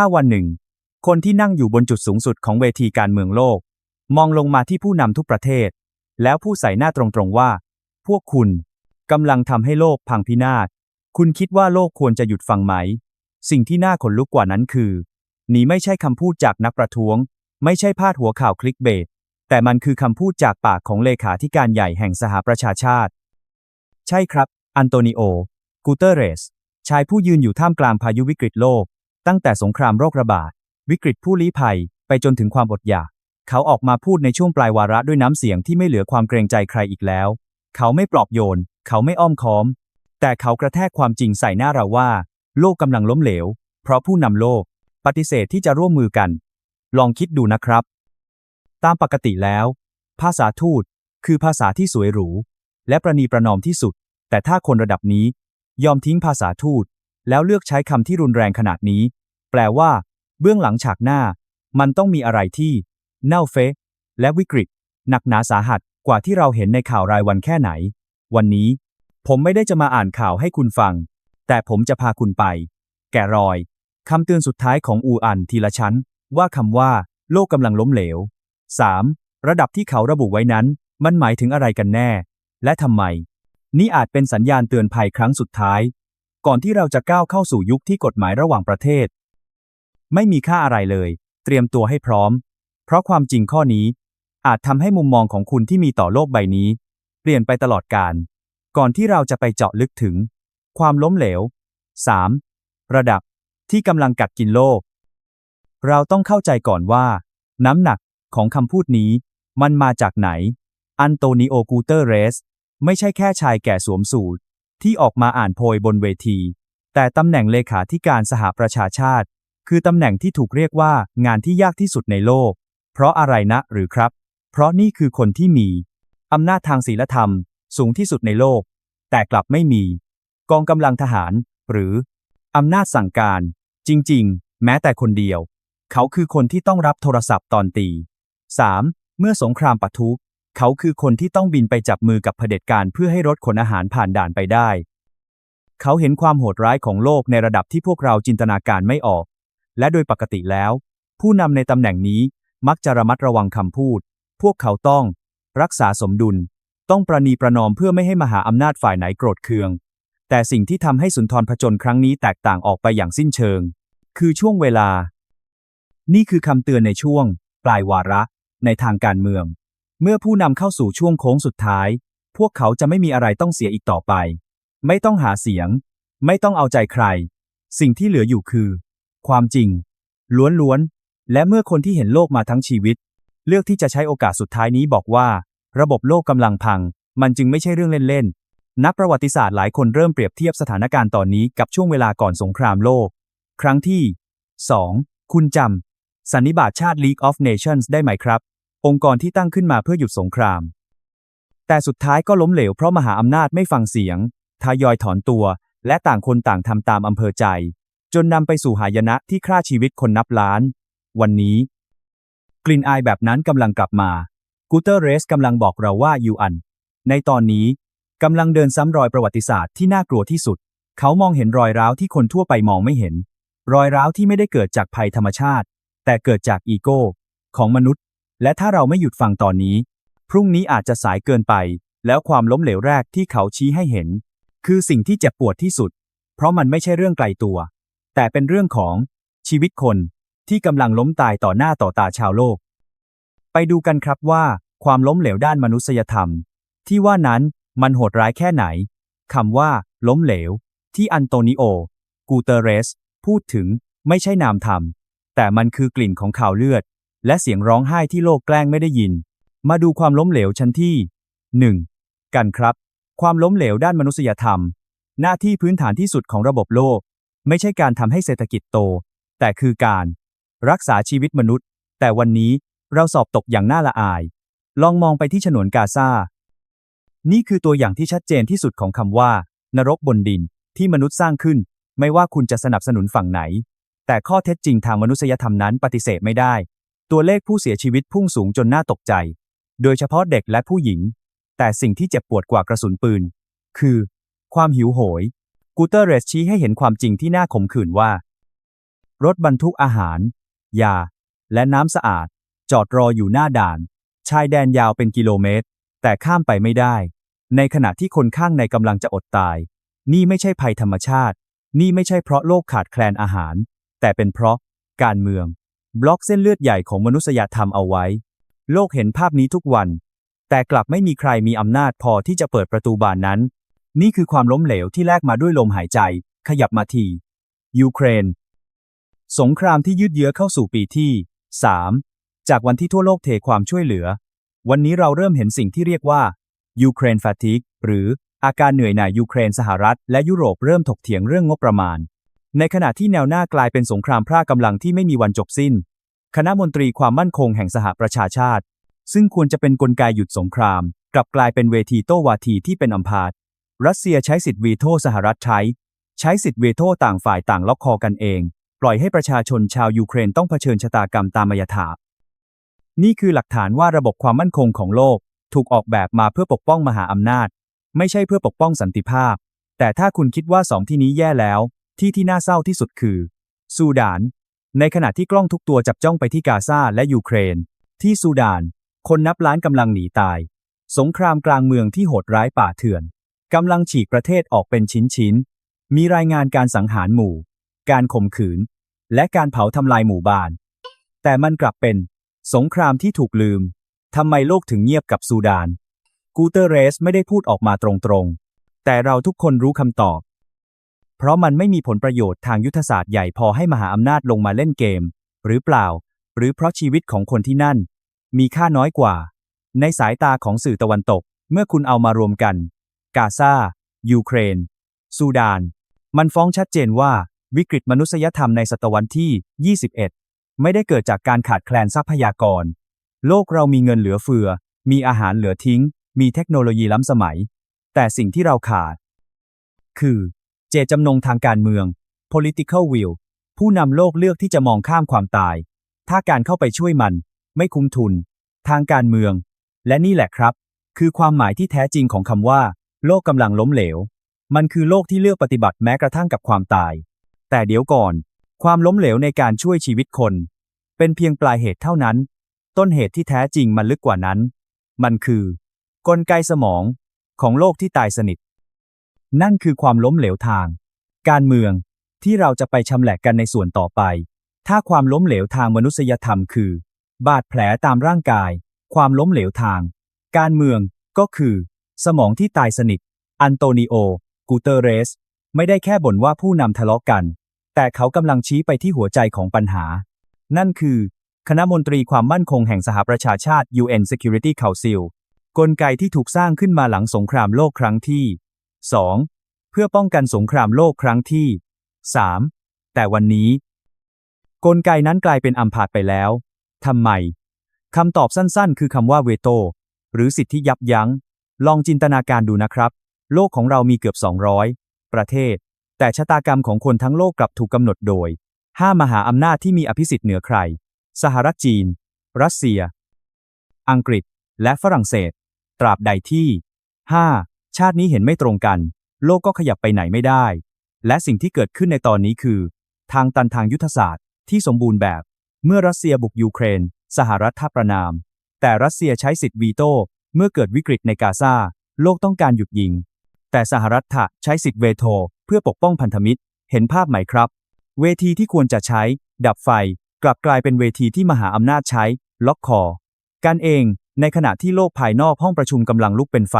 ถ้าวันหนึ่ง คนที่นั่งอยู่บนจุดสูงสุดของเวทีการเมืองโลก มองลงมาที่ผู้นำทุกประเทศ แล้วผู้ใส่หน้าตรงๆว่า พวกคุณกำลังทำให้โลกพังพินาศ คุณคิดว่าโลกควรจะหยุดฟังไหม สิ่งที่น่าขนลุกกว่านั้นคือนี่ไม่ใช่คำพูดจากนักประท้วง ไม่ใช่พาดหัวข่าวคลิกเบสแต่มันคือคำพูดจากปากของเลขาธิการใหญ่แห่งสหประชาชาติ ใช่ครับ อันโตนิโอ กูเตเรส ชายผู้ยืนอยู่ท่ามกลางพายุวิกฤตโลก ตั้งแต่สงครามโรคระบาด วิกฤตผู้ลี้ภัย ไปจนถึงความอดอยาก เขาออกมาพูดในช่วงปลายวาระด้วยน้ำเสียงที่ไม่เหลือความเกรงใจใครอีกแล้ว เขาไม่ปลอบโยน เขาไม่อ้อมค้อม แต่เขากระแทกความจริงใส่หน้าเราว่า โลกกำลังล้มเหลว เพราะผู้นำโลก ปฏิเสธที่จะร่วมมือกัน ลองคิดดูนะครับ ตามปกติแล้ว ภาษาทูต คือภาษาที่สวยหรู และประนีประนอมที่สุด แต่ถ้าคนระดับนี้ ยอมทิ้งภาษาทูตแล้วเลือกใช้คำที่รุนแรงขนาดนี้ แปลว่า เบื้องหลังฉากหน้า มันต้องมีอะไรที่ เน่าเฟะและวิกฤต หนักหนาสาหัสกว่าที่เราเห็นในข่าวรายวันแค่ไหน วันนี้ ผมไม่ได้จะมาอ่านข่าวให้คุณฟัง แต่ผมจะพาคุณไป แกะรอยคำเตือนสุดท้ายของอูอันทีละชั้น ว่าคำว่า โลกกำลังล้มเหลว 3. ระดับที่เขาระบุไว้นั้น มันหมายถึงอะไรกันแน่ และทำไม นี่อาจเป็นสัญญาณเตือนภัยครั้งสุดท้าย ก่อนที่เราจะก้าวเข้าสู่ยุคที่กฎหมายระหว่างประเทศ ไม่มีค่าอะไรเลย เตรียมตัวให้พร้อม เพราะความจริงข้อนี้ อาจทำให้มุมมองของคุณที่มีต่อโลกใบนี้ เปลี่ยนไปตลอดกาลก่อนที่เราจะไปเจาะลึกถึง ความล้มเหลว 3. ระดับที่กำลังกัดกินโลก เราต้องเข้าใจก่อนว่า น้ำหนักของคำพูดนี้มันมาจากไหน อันโตนิโอกูเตเรส ไม่ใช่แค่ชายแก่สวมสูทที่ออกมาอ่านโพยบนเวที แต่ตำแหน่งเลขาธิการสหประชาชาติ คือตำแหน่งที่ถูกเรียกว่างานที่ยากที่สุดในโลก เพราะอะไรนะหรือครับ เพราะนี่คือคนที่มีอำนาจทางศีลธรรม สูงที่สุดในโลก แต่กลับไม่มี กองกำลังทหาร หรืออำนาจสั่งการ จริง ๆ แม้แต่คนเดียว เขาคือคนที่ต้องรับโทรศัพท์ตอนตี 3. เมื่อสงครามปะทุเขาคือคนที่ต้องบินไปจับมือกับเผด็จการเพื่อให้รถขนอาหารผ่านด่านไปได้ เขาเห็นความโหดร้ายของโลกในระดับที่พวกเราจินตนาการไม่ออก และโดยปกติแล้ว ผู้นำในตำแหน่งนี้มักจะระมัดระวังคำพูด พวกเขาต้อง รักษาสมดุล ต้องประนีประนอมเพื่อไม่ให้มหาอำนาจฝ่ายไหนโกรธเคือง แต่สิ่งที่ทำให้สุนทรพจนครั้งนี้แตกต่างออกไปอย่างสิ้นเชิง คือช่วงเวลา นี่คือคำเตือนในช่วง ปลายวาระ ในทางการเมือง เมื่อผู้นำเข้าสู่ช่วงโค้งสุดท้าย พวกเขาจะไม่มีอะไรต้องเสียอีกต่อไป ไม่ต้องหาเสียง ไม่ต้องเอาใจใคร สิ่งที่เหลืออยู่คือ ความจริง ล้วนๆ และเมื่อคนที่เห็นโลกมาทั้งชีวิต เลือกที่จะใช้โอกาสสุดท้ายนี้บอกว่า ระบบโลกกำลังพัง มันจึงไม่ใช่เรื่องเล่นๆ นักประวัติศาสตร์หลายคนเริ่มเปรียบเทียบสถานการณ์ตอนนี้กับช่วงเวลาก่อนสงครามโลก ครั้งที่ 2. คุณจำสันนิบาตชาติ League of Nations ได้ไหมครับ องค์กรที่ตั้งขึ้นมาเพื่อหยุดสงคราม แต่สุดท้ายก็ล้มเหลวเพราะมหาอำนาจไม่ฟังเสียงทยอยถอนตัว และต่างคนต่างทำตามอำเภอใจ จนนำไปสู่หายนะที่ฆ่าชีวิตคนนับล้าน วันนี้ กลิ่นอายแบบนั้นกำลังกลับมากูเตอร์เรสกำลังบอกเราว่ายูอัน ในตอนนี้กำลังเดินซ้ำรอยประวัติศาสตร์ที่น่ากลัวที่สุด เขามองเห็นรอยร้าวที่คนทั่วไปมองไม่เห็น รอยร้าวที่ไม่ได้เกิดจากภัยธรรมชาติ แต่เกิดจากอีโก้ ของมนุษย์ และถ้าเราไม่หยุดฟังตอนนี้ พรุ่งนี้อาจจะสายเกินไป แล้วความล้มเหลวแรกที่เขาชี้ให้เห็น คือสิ่งที่เจ็บปวดที่สุด เพราะมันไม่ใช่เรื่องไกลตัว แต่เป็นเรื่องของชีวิตคนที่กำลังล้มตายต่อหน้าต่อตาชาวโลก ไปดูกันครับว่า ความล้มเหลวด้านมนุษยธรรม ที่ว่านั้นมันโหดร้ายแค่ไหนคำว่า ล้มเหลว ที่อันโตนิโอ กูเตเรส พูดถึงไม่ใช่นามธรรม แต่มันคือกลิ่นของข่าวเลือด และเสียงร้องไห้ที่โลกแกล้งไม่ได้ยิน มาดูความล้มเหลวชั้นที่ 1. กันครับ ความล้มเหลวด้านมนุษยธรรม หน้าที่พื้นฐานที่สุดของระบบโลก ไม่ใช่การทำให้เศรษฐกิจโต แต่คือการ รักษาชีวิตมนุษย์ แต่วันนี้เราสอบตกอย่างน่าละอาย ลองมองไปที่ฉนวนกาซา นี่คือตัวอย่างที่ชัดเจนที่สุดของคำว่า นรกบนดินที่มนุษย์สร้างขึ้น ไม่ว่าคุณจะสนับสนุนฝั่งไหน แต่ข้อเท็จจริงทางมนุษยธรรมนั้นปฏิเสธไม่ได้ ตัวเลขผู้เสียชีวิตพุ่งสูงจนน่าตกใจ โดยเฉพาะเด็กและผู้หญิง แต่สิ่งที่เจ็บปวดกว่ากระสุนปืน คือ ความหิวโหย กูเตอร์เรสชี้ให้เห็นความจริงที่น่าขมขื่นว่า รถบรรทุกอาหาร ยา และน้ำสะอาด จอดรออยู่หน้าด่าน ชายแดนยาวเป็นกิโลเมตร แต่ข้ามไปไม่ได้ ในขณะที่คนข้างในกำลังจะอดตาย นี่ไม่ใช่ภัยธรรมชาติ นี่ไม่ใช่เพราะโลกขาดแคลนอาหาร แต่เป็นเพราะการเมือง บล็อกเส้นเลือดใหญ่ของมนุษยธรรมเอาไว้ โลกเห็นภาพนี้ทุกวัน แต่กลับไม่มีใครมีอำนาจพอที่จะเปิดประตูบานนั้น นี่คือความล้มเหลวที่แลกมาด้วยลมหายใจ ขยับมาทียูเครน สงครามที่ยืดเยื้อเข้าสู่ปีที่ 3 จากวันที่ทั่วโลกเทความช่วยเหลือ วันนี้เราเริ่มเห็นสิ่งที่เรียกว่ายูเครนฟาติกหรืออาการเหนื่อยหน่ายยูเครนสหรัฐ และยุโรปเริ่มถกเถียงเรื่องงบประมาณ ในขณะที่แนวหน้ากลายเป็นสงครามพร่ากำลังที่ไม่มีวันจบสิ้น คณะมนตรีความมั่นคงแห่งสหประชาชาติ ซึ่งควรจะเป็นนกลไกหยุดสงคราม กลับกลายเป็นเวทีโต้วาทีที่เป็นอัมพาต รัสเซียใช้สิทธิ์วีโต้สหรัฐใช้ ใช้สิทธิ์วีโต้ต่างฝ่ายต่างล็อกคอกันเอง ปล่อยให้ประชาชนชาวยูเครนต้องเผชิญชะตากรรมตามมายถา นี่คือหลักฐานว่าระบบความมั่นคงของโลก ถูกออกแบบมาเพื่อปกป้องมหาอำนาจ ไม่ใช่เพื่อปกป้องสันติภาพ แต่ถ้าคุณคิดว่าสองที่นี้แย่แล้ว ที่ที่น่าเศร้าที่สุดคือ ซูดาน ในขณะที่กล้องทุกตัวจับจ้องไปที่กาซาและยูเครน ที่ซูดาน คนนับล้านกำลังหนีตาย สงครามกลางเมืองที่โหดร้ายป่าเถื่อน กำลังฉีกประเทศออกเป็นชิ้นๆ มีรายงานการสังหารหมู่ การข่มขืน และการเผาทำลายหมู่บ้าน แต่มันกลับเป็น สงครามที่ถูกลืม ทำไมโลกถึงเงียบกับซูดาน กูเตอร์เรสไม่ได้พูดออกมาตรงๆ แต่เราทุกคนรู้คำตอบ เพราะมันไม่มีผลประโยชน์ทางยุทธศาสตร์ใหญ่พอให้มหาอำนาจลงมาเล่นเกม หรือเปล่า หรือเพราะชีวิตของคนที่นั่น มีค่าน้อยกว่า ในสายตาของสื่อตะวันตก เมื่อคุณเอามารวมกัน กาซา ยูเครน ซูดาน มันฟ้องชัดเจนว่าวิกฤตมนุษยธรรมในศตวรรษที่ 21 ไม่ได้เกิดจากการขาดแคลนทรัพยากร โลกเรามีเงินเหลือเฟือ มีอาหารเหลือทิ้ง มีเทคโนโลยีล้ำสมัย แต่สิ่งที่เราขาด คือ เจตจำนงทางการเมือง political will ผู้นำโลกเลือกที่จะมองข้ามความตาย ถ้าการเข้าไปช่วยมัน ไม่คุ้มทุน ทางการเมือง และนี่แหละครับ คือความหมายที่แท้จริงของคำว่า โลกกำลังล้มเหลว มันคือโลกที่เลือกปฏิบัติแม้กระทั่งกับความตาย แต่เดี๋ยวก่อน ความล้มเหลวในการช่วยชีวิตคน เป็นเพียงปลายเหตุเท่านั้น ต้นเหตุที่แท้จริงมันลึกกว่านั้น มันคือ กลไกสมองของโลกที่ตายสนิท นั่นคือความล้มเหลวทาง การเมืองที่เราจะไปชำแหละกันในส่วนต่อไป ถ้าความล้มเหลวทางมนุษยธรรมคือ บาดแผลตามร่างกาย ความล้มเหลวทาง การเมืองก็คือ สมองที่ตายสนิท อันโตนิโอ กูเตเรส ไม่ได้แค่บ่นว่าผู้นำทะเลาะกัน แต่เขากำลังชี้ไปที่หัวใจของปัญหา นั่นคือ คณะมนตรีความมั่นคงแห่งสหประชาชาติ UN Security Council กลไกที่ถูกสร้างขึ้นมาหลังสงครามโลกครั้งที่ 2 เพื่อป้องกันสงครามโลกครั้งที่ 3 แต่วันนี้ กลไกนั้นกลายเป็นอัมพาตไปแล้วทำไมคำตอบสั้นๆ คือคำว่าเวโต หรือสิทธิยับยัง้ง ลองจินตนาการดูนะครับ โลกของเรามีเกือบ 200 ประเทศ แต่ชะตากรรมของคนทั้งโลกกลับถูกกำหนดโดย 5 มหาอำนาจที่มีอภิสิทธิ์เหนือใคร สหรัฐจีน รัสเซีย อังกฤษ และฝรั่งเศส ตราบใดที่ 5. ชาตินี้เห็นไม่ตรงกัน โลกก็ขยับไปไหนไม่ได้ และสิ่งที่เกิดขึ้นในตอนนี้คือ ทางตันทางยุทธศาสตร์ที่สมบูรณ์แบบ เมื่อรัสเซียบุกยูเครน สหรัฐท่าประนาม แต่รัสเซียใช้สิทธิ์วีโต้ เมื่อเกิดวิกฤตในกาซาโลกต้องการหยุดยิง แต่สหรัฐะใช้สิทธิ์เวโทเพื่อปกป้องพันธมิตร เห็นภาพไหมครับ เวทีที่ควรจะใช้ ดับไฟ กลับกลายเป็นเวทีที่มหาอำนาจใช้ ล็อกคอ กันเอง ในขณะที่โลกภายนอกห้องประชุมกำลังลุกเป็นไฟ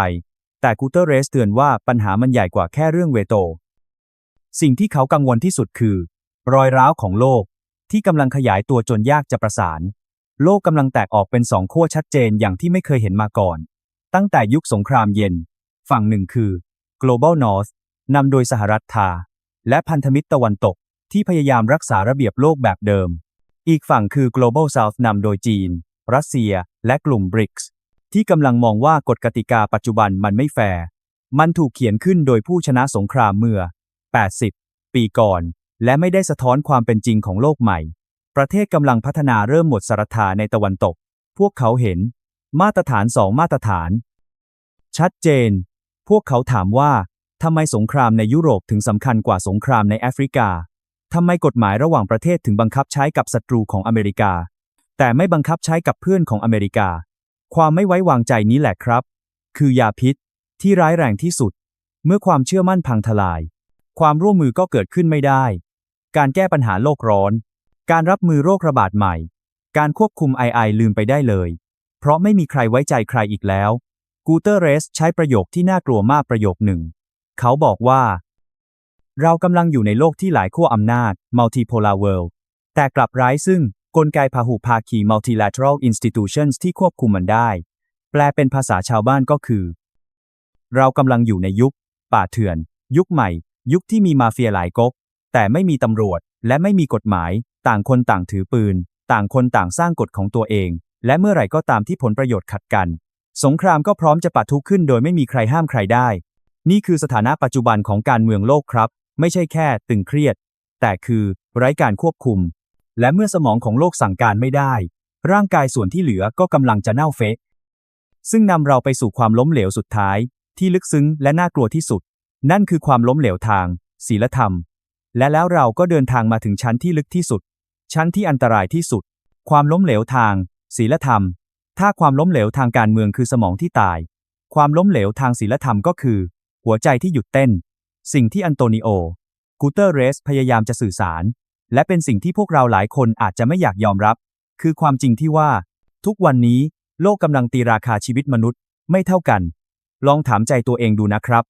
แต่กูเตอร์เรสเตือนว่าปัญหามันใหญ่กว่าแค่เรื่องเวโต สิ่งที่เขากังวลที่สุดคือ รอยร้าวของโลกที่กำลังขยายตัวจนยากจะประสาน โลกกำลังแตกออกเป็นสองขั้วชัดเจนอย่างที่ไม่เคยเห็นมาก่อน ตั้งแต่ยุคสงครามเย็น ฝั่งหนึ่งคือ global north นำโดยสหรัฐทา และพันธมิตรตะวันตกที่พยายามรักษาระเบียบโลกแบบเดิม อีกฝั่งคือ global south นำโดยจีน รัสเซีย และกลุ่ม BRICS ที่กำลังมองว่ากฎกติกาปัจจุบันมันไม่แฟร์ มันถูกเขียนขึ้นโดยผู้ชนะสงครามเมื่อ 80 ปีก่อน และไม่ได้สะท้อนความเป็นจริงของโลกใหม่ ประเทศกำลังพัฒนาเริ่มหมดสรธาในตะวันตก พวกเขาเห็น มาตรฐานสองมาตรฐาน ชัดเจน พวกเขาถามว่าทำไมสงครามในยุโรปถึงสำคัญกว่าสงครามในแอฟริกาทำไมกฎหมายระหว่างประเทศถึงบังคับใช้กับศัตรูของอเมริกา แต่ไม่บังคับใช้กับเพื่อนของอเมริกา ความไม่ไว้วางใจนี้แหละครับ คือยาพิษ ที่ร้ายแรงที่สุด เมื่อความเชื่อมั่นพังทลาย ความร่วมมือก็เกิดขึ้นไม่ได้ การแก้ปัญหาโลกร้อน การรับมือโรคระบาดใหม่ การควบคุมไอไอลืมไปได้เลย เพราะไม่มีใครไว้ใจใครอีกแล้ว กูเตอร์เรสใช้ประโยคที่น่ากลัวมากประโยคหนึ่ง เขาบอกว่า เรากำลังอยู่ในโลกที่หลายขั้วอำนาจ multipolar world แต่กลับร้ายซึ่งกลไกพหุภาคี multilateral institutions ที่ควบคุมมันได้ แปลเป็นภาษาชาวบ้านก็คือ เรากำลังอยู่ในยุค ป่าเถื่อน ยุคใหม่ ยุคที่มีมาเฟียหลายก๊กแต่ไม่มีตำรวจและไม่มีกฎหมาย ต่างคนต่างถือปืน ต่างคนต่างสร้างกฎของตัวเอง และเมื่อไหร่ก็ตามที่ผลประโยชน์ขัดกัน สงครามก็พร้อมจะปะทุขึ้นโดยไม่มีใครห้ามใครได้ นี่คือสถานะปัจจุบันของการเมืองโลกครับ ไม่ใช่แค่ตึงเครียด แต่คือไร้การควบคุม และเมื่อสมองของโลกสั่งการไม่ได้ ร่างกายส่วนที่เหลือก็กำลังจะเน่าเฟะซึ่งนำเราไปสู่ความล้มเหลวสุดท้าย ที่ลึกซึ้งและน่ากลัวที่สุด นั่นคือความล้มเหลวทางศีลธรรม และแล้วเราก็เดินทางมาถึงชั้นที่ลึกที่สุด ชั้นที่อันตรายที่สุด ความล้มเหลวทางศีลธรรม ถ้าความล้มเหลวทางการเมืองคือสมองที่ตาย ความล้มเหลวทางศีลธรรมก็คือ หัวใจที่หยุดเต้น สิ่งที่อันโตนิโอ กูเตอร์เรสพยายามจะสื่อสาร และเป็นสิ่งที่พวกเราหลายคนอาจจะไม่อยากยอมรับ คือความจริงที่ว่า ทุกวันนี้โลกกำลังตีราคาชีวิตมนุษย์ ไม่เท่ากัน ลองถามใจตัวเองดูนะครับ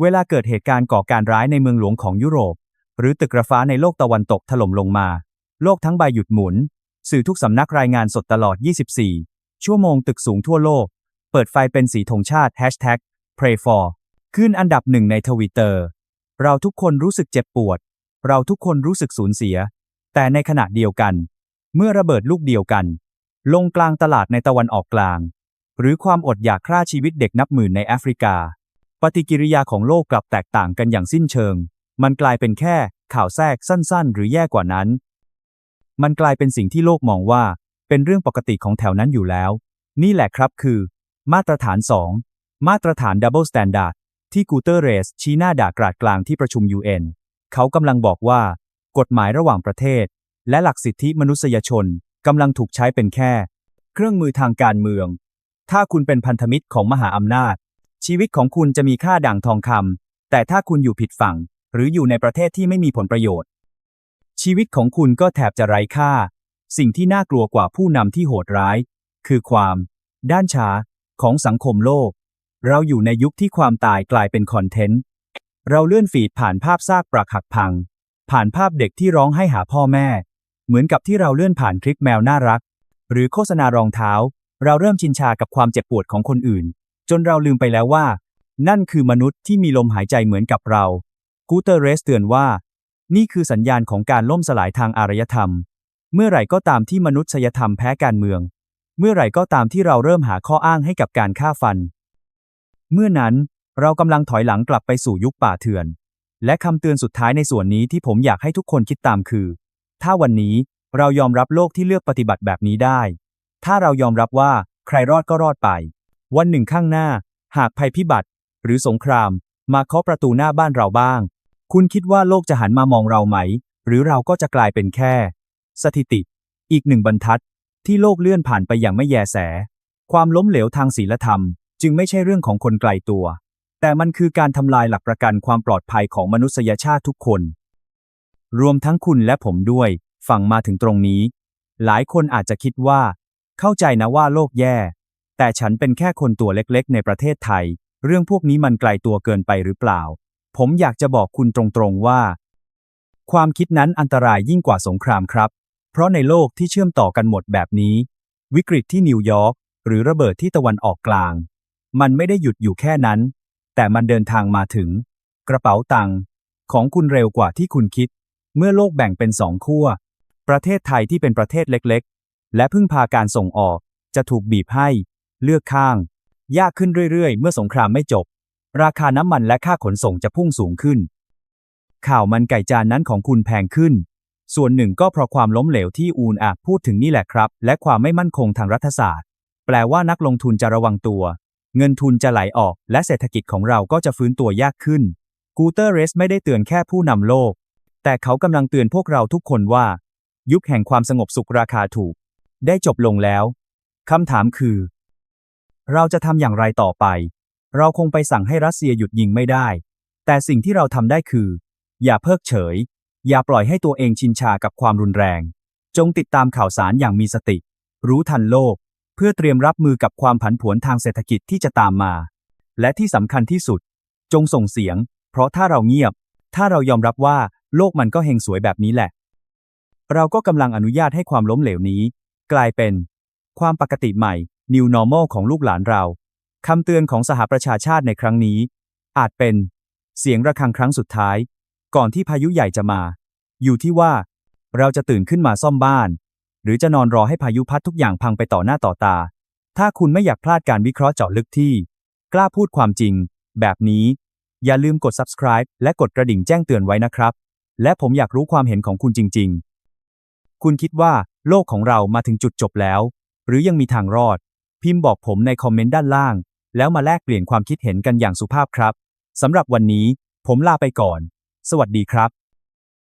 เวลาเกิดเหตุการณ์ก่อการร้ายในเมืองหลวงของยุโรป หรือตึกระฟ้าในโลกตะวันตกถล่มลงมา โลกทั้งใบหยุดหมุน สื่อทุกสำนักรายงานสดตลอด 24 ชั่วโมงตึกสูงทั่วโลก เปิดไฟเป็นสีธงชาติ Hashtag Pray for ขึ้นอันดับหนึ่งในทวิตเตอร์ เราทุกคนรู้สึกเจ็บปวด เราทุกคนรู้สึกสูญเสีย แต่ในขณะเดียวกัน เมื่อระเบิดลูกเดียวกัน ลงกลางตลาดในตะวันออกกลาง หรือความอดอยากฆ่าชีวิตเด็กนับหมื่นในแอฟริกา ปฏิกิริยาของโลกกลับแตกต่างกันอย่างสิ้นเชิง มันกลายเป็นแค่ข่าวแทรกสั้นๆ หรือแย่กว่านั้น มันกลายเป็นสิ่งที่โลกมองว่า เป็นเรื่องปกติของแถวนั้นอยู่แล้ว นี่แหละครับคือ มาตรฐาน 2 มาตรฐาน Double Standard ที่กูเตอร์เรสชี้หน้าด่ากราดกลางที่ประชุม UN เขากำลังบอกว่า กฎหมายระหว่างประเทศ และหลักสิทธิมนุษยชนกำลังถูกใช้เป็นแค่ เครื่องมือทางการเมือง ถ้าคุณเป็นพันธมิตรของมหาอำนาจ ชีวิตของคุณจะมีค่าด่างทองคำแต่ถ้าคุณอยู่ผิดฝั่ง หรืออยู่ในประเทศที่ไม่มีผลประโยชน์ ชีวิตของคุณก็แทบจะไร้ค่า สิ่งที่น่ากลัวกว่าผู้นำที่โหดร้าย คือความ ด้านช้าของสังคมโลก เราอยู่ในยุคที่ความตายกลายเป็นคอนเทนต์ เราเลื่อนฟีดผ่านภาพซากปรักหักพัง ผ่านภาพเด็กที่ร้องให้หาพ่อแม่ เหมือนกับที่เราเลื่อนผ่านคลิปแมวน่ารัก หรือโฆษณารองเท้า เราเริ่มชินชากับความเจ็บปวดของคนอื่น จนเราลืมไปแล้วว่า นั่นคือมนุษย์ที่มีลมหายใจเหมือนกับเรา กูเตอร์เรสเตือนว่า นี่คือสัญญาณของการล่มสลายทางอารยธรรม เมื่อไหร่ก็ตามที่มนุษยธรรมแพ้การเมือง เมื่อไหร่ก็ตามที่เราเริ่มหาข้ออ้างให้กับการฆ่าฟัน เมื่อนั้นเรากำลังถอยหลังกลับไปสู่ยุคป่าเถื่อน และคำเตือนสุดท้ายในส่วนนี้ที่ผมอยากให้ทุกคนคิดตามคือ ถ้าวันนี้เรายอมรับโลกที่เลือกปฏิบัติแบบนี้ได้ ถ้าเรายอมรับว่าใครรอดก็รอดไป วันหนึ่งข้างหน้า หากภัยพิบัติ หรือสงคราม มาเคาะประตูหน้าบ้านเราบ้าง คุณคิดว่าโลกจะหันมามองเราไหม หรือเราก็จะกลายเป็นแค่ สถิติ อีกหนึ่งบรรทัด ที่โลกเลื่อนผ่านไปอย่างไม่แยแส ความล้มเหลวทางศีลธรรม จึงไม่ใช่เรื่องของคนไกลตัว แต่มันคือการทำลายหลักประกันความปลอดภัยของมนุษยชาติทุกคน รวมทั้งคุณและผมด้วย ฟังมาถึงตรงนี้ หลายคนอาจจะคิดว่า เข้าใจนะว่าโลกแย่ แต่ฉันเป็นแค่คนตัวเล็กๆ ในประเทศไทย เรื่องพวกนี้มันไกลตัวเกินไปหรือเปล่า ผมอยากจะบอกคุณตรงๆว่า ความคิดนั้นอันตรายยิ่งกว่าสงครามครับ เพราะในโลกที่เชื่อมต่อกันหมดแบบนี้ วิกฤตที่นิวยอร์กหรือระเบิดที่ตะวันออกกลาง มันไม่ได้หยุดอยู่แค่นั้น แต่มันเดินทางมาถึง กระเป๋าตังค์ของคุณเร็วกว่าที่คุณคิด เมื่อโลกแบ่งเป็นสองขั้ว ประเทศไทยที่เป็นประเทศเล็กๆ และพึ่งพาการส่งออกจะถูกบีบให้ เลือกข้าง ยากขึ้นเรื่อยๆ เมื่อสงครามไม่จบ ราคาน้ำมันและค่าขนส่งจะพุ่งสูงขึ้น ข่าวมันไก่จานนั้นของคุณแพงขึ้น ส่วนหนึ่งก็เพราะความล้มเหลวที่อูนอาพูดถึงนี่แหละครับ และความไม่มั่นคงทางรัฐศาสตร์ แปลว่านักลงทุนจะระวังตัว เงินทุนจะไหลออก และเศรษฐกิจของเราก็จะฟื้นตัวยากขึ้น กูเตอร์เรสไม่ได้เตือนแค่ผู้นำโลก แต่เขากำลังเตือนพวกเราทุกคนว่า ยุคแห่งความสงบสุขราคาถูก ได้จบลงแล้วคำถามคือ เราจะทำอย่างไรต่อไป เราคงไปสั่งให้รัสเซียหยุดยิงไม่ได้ แต่สิ่งที่เราทำได้คือ อย่าเพิกเฉย อย่าปล่อยให้ตัวเองชินชากับความรุนแรง จงติดตามข่าวสารอย่างมีสติ รู้ทันโลก เพื่อเตรียมรับมือกับความผันผวนทางเศรษฐกิจที่จะตามมา และที่สำคัญที่สุด จงส่งเสียง เพราะถ้าเราเงียบ ถ้าเรายอมรับว่าโลกมันก็เฮงสวยแบบนี้แหละ เราก็กำลังอนุญาตให้ความล้มเหลวนี้ กลายเป็น ความปกติใหม่ New Normal ของลูกหลานเรา คำเตือนของสหประชาชาติในครั้งนี้ อาจเป็น เสียงระฆังครั้งสุดท้าย ก่อนที่พายุใหญ่จะมา อยู่ที่ว่า เราจะตื่นขึ้นมาซ่อมบ้าน หรือจะนอนรอให้พายุพัดทุกอย่างพังไปต่อหน้าต่อตา ถ้าคุณไม่อยากพลาดการวิเคราะห์เจาะลึกที่ กล้าพูดความจริง แบบนี้ อย่าลืมกด subscribe และกดกระดิ่งแจ้งเตือนไว้นะครับ และผมอยากรู้ความเห็นของคุณจริง ๆ คุณคิดว่าโลกของเรามาถึงจุดจบแล้ว หรือยังมีทางรอด พิมพ์บอกผมในคอมเมนต์ด้านล่าง แล้วมาแลกเปลี่ยนความคิดเห็นกันอย่างสุภาพครับสำหรับวันนี้ ผมลาไปก่อน สวัสดีครับ